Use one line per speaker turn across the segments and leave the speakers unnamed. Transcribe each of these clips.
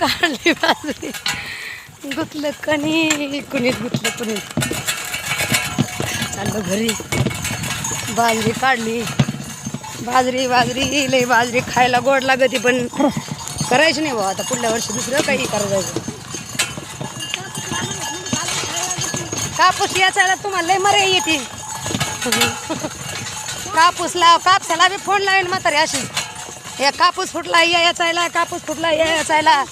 काढली बाजरी गुतलं कणी कुणीत गुतलं कुणीत चाललं घरी. बाजरी काढली. बाजरी बाजरी लई बाजरी खायला गोड लागती पण करायची नाही भाऊ आता पुढल्या वर्षी दुसरं काही करायचं. कापूस याचायला तुम्हाला लय मरे येते कापूस लाव कापसाला बी फोन लावेल म्हातारी अशी. हे कापूस फुटला या याचायला कापूस फुटला या याचायला.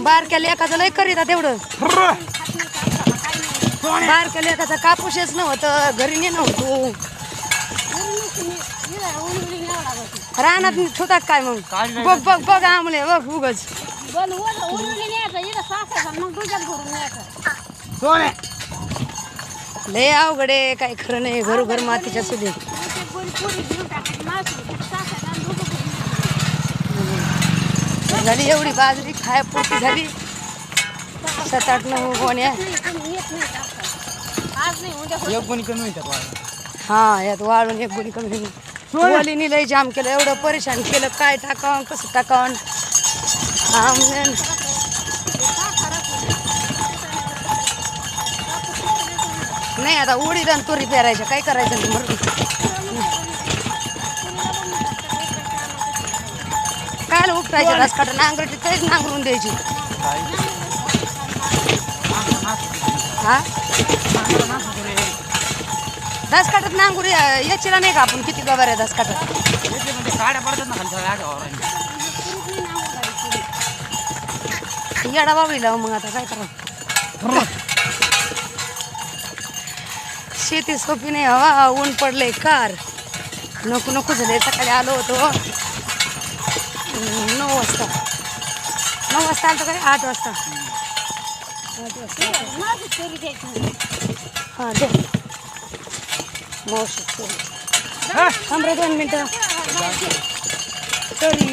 बारक्या लेखाचं लय करीता तेवढं. बारक्या लेखाचा कापूसच नव्हतं घरी ने नव्हतो रानात ठेवतात काय मग? बघ बघ बघ आमले बघ उगच. लय अवघड आहे काही खरं नाही घरोघर मातीच्या सुधी. झाली एवढी बाजरी खाय पुरती झाली. सात आठ नऊ गोण्या.
एक कोणी कमी होईल
हा यात वाळून एक गुणी कमी वालीनी लय जाम केलं एवढं परेशान केलं काय टाकावं कसं टाकावं. नाही आता उडीद आणि तुरी पेरायच्या काय करायचं? नाही मरून काय उपटायचं रस काढून नांगरटी तेच नांगरून द्यायची. हा? दस काटत नांगुरी याचीला नाही का आपण किती गवार आहे दस काटत
काड्या पडतात ना खाली
येडा बाबा मग आता काय करा शेती सोपी नाही हवा ऊन पडले कार. नको नको झाले सकाळी आलो होतो. नऊ वाजता नऊ वाजता आलं काय आठ वाजता आठ वाजता हां दे मावशी चल. थांबरे दोन मिनटं तरी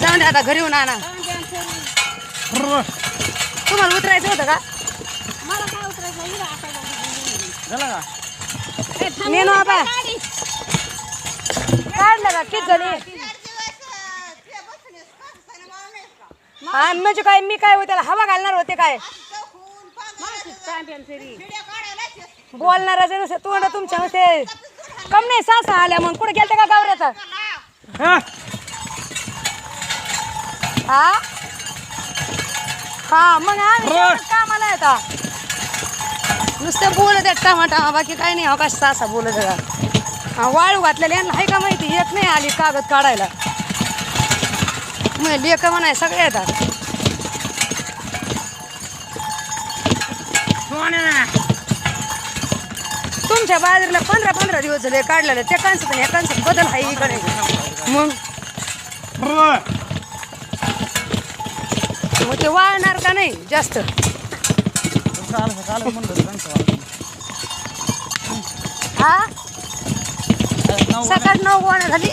जाऊन दे आता घरी येऊन आणा. तुम्हाला उतरायचं होतं का?
झालं का
नेनो आबा काढलं का? किती झाली हा म्हणजे काय मी काय होते हवा घालणार होते काय? बोलणारा जण तोंड तुमच्या नुसते कम नाही सासा आल्या मग कुठे गेलते का गावऱ्याचा
हा?
हा. हा? मग आम्ही
बरं.
शेवट कामाला येता. नुसते बोलत आहेत टमाटा बाकी काय नाही अवकाश सासा बोलत आहे. हा वाळू घातलेले यांना आहे का माहिती? येत नाही आली कागद काढायला. मग लेख म्हणाय सगळे येतात. तुमच्या बाजरीला पंधरा पंधरा दिवस झाले काढलेले त्या कांसात आणि या कांसात बदल आहे इकडे. मग? मग ते वाळणार का नाही जास्त? हा? सकाळ नऊ गोण्या झाली.